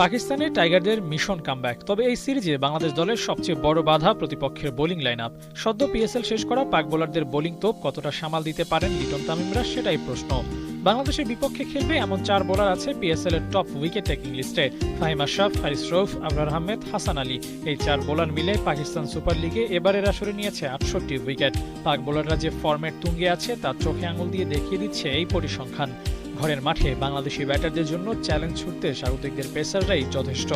পাকিস্তানে টাইগারদের mission comeback. তবে এই সিরিজে বাংলাদেশ দলের সবচেয়ে বড় বাধা প্রতিপক্ষের বোলিং লাইন আপ সদ্য পিএসএল শেষ করা পাক বোলারদের বোলিং তোপ কতটা সামাল দিতে পারেন লিটন তামিমরা সেটাই প্রশ্ন। বাংলাদেশের বিপক্ষে খেলবে এমন চার বোলার আছে পিএসএল এর টপ উইকেট টেকিং লিস্টে। ফাহিম আশরাফ হারিস রৌফ, আবরার আহমেদ, হাসান আলী। এই চার বোলার মিলে পাকিস্তান সুপার লিগে এবারের আসরে নিয়েছে আটষট্টি উইকেট। পাক বোলাররা যে ফর্মেট তুঙ্গে আছে তা চোখে আঙুল দিয়ে দেখিয়ে দিচ্ছে এই পরিসংখ্যান। ঘরের মাঠে বাংলাদেশি ব্যাটারদের জন্য চ্যালেঞ্জ ছুটতে স্বাগতিকদের পেসাররাই যথেষ্ট।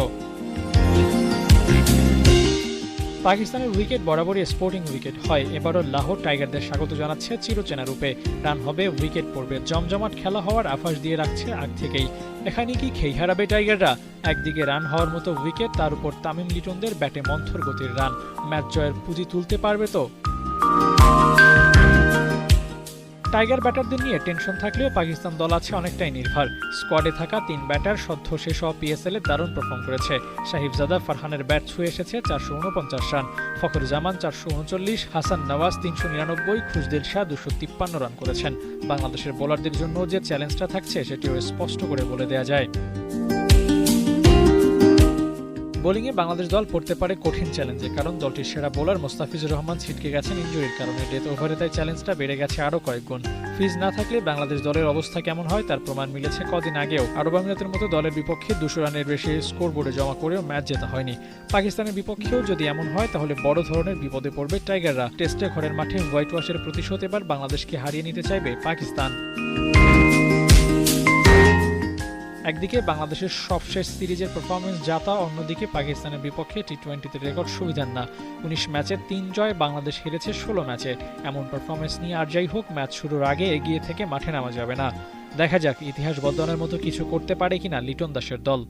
পাকিস্তানের উইকেট বরাবরই স্পোর্টিং উইকেট হয়। এবারও লাহোর টাইগারদের স্বাগত জানাচ্ছে চিরচেনা রূপে। রান হবে উইকেট পড়বে জমজমাট খেলা হওয়ার আভাস দিয়ে রাখছে আগ থেকেই। এখানে কি খেই হারাবে টাইগাররা? একদিকে রান হওয়ার মতো উইকেট, তার উপর তামিম লিটনদের ব্যাটে মন্থর গতির রান। ম্যাচ জয়ের পুঁজি তুলতে পারবে তো? টাইগার ব্যাটারদের নিয়ে টেনশন থাকলেও পাকিস্তান দল আছে অনেকটাই নির্ভর। স্কোয়াডে থাকা তিন ব্যাটার সদ্য শেষ হওয়া পিএসএল এ দারুণ পারফর্ম করেছে। সাহিবজাদা ফারহানের ব্যাট ছুঁয়ে এসেছে চারশো উনপঞ্চাশ রান। ফখরুজ্জামান চারশো উনচল্লিশ, হাসান নওয়াজ তিনশো নিরানব্বই, খুশদিল শাহ দুশো তিপ্পান্ন রান করেছেন। বাংলাদেশের বোলারদের জন্য যে চ্যালেঞ্জটা থাকছে, সেটিও স্পষ্ট করে বলে দেওয়া যায়। বোলিংয়ে বাংলাদেশ দল পড়তে পারে কঠিন চ্যালেঞ্জে, কারণ দলটির সেরা বোলার মোস্তাফিজুর রহমান ছিটকে গেছেন ইঞ্জুরির কারণে। ডেথ ওভারে তাই চ্যালেঞ্জটা বেড়ে গেছে আরও কয়েক গুণ। ফিজ না থাকলে বাংলাদেশ দলের অবস্থা কেমন হয় তার প্রমাণ মিলেছে কদিন আগেও। আরব আমিরাতের মতো দলের বিপক্ষে দুশো রানের বেশি স্কোর বোর্ডে জমা করেও ম্যাচ জেতা হয়নি। পাকিস্তানের বিপক্ষেও যদি এমন হয়, তাহলে বড় ধরনের বিপদে পড়বে টাইগাররা। টেস্টে ঘরের মাঠে হোয়াইট ওয়াশের প্রতিশোধ এবার বাংলাদেশকে হারিয়ে নিতে চাইবে পাকিস্তান। একদিকে বাংলাদেশের সবশেষ সিরিজের পারফরমেন্স যাতা, অন্যদিকে পাকিস্তানের বিপক্ষে টি টোয়েন্টিতে রেকর্ড সুবিধার না। উনিশ ম্যাচে তিন জয়, বাংলাদেশ হেরেছে ষোলো ম্যাচে। এমন পারফরমেন্স নিয়ে আর যাই হোক, ম্যাচ শুরুর আগে এগিয়ে থেকে মাঠে নামা যাবে না। দেখা যাক, ইতিহাস বদলানোর মতো কিছু করতে পারে কিনা লিটন দাসের দল।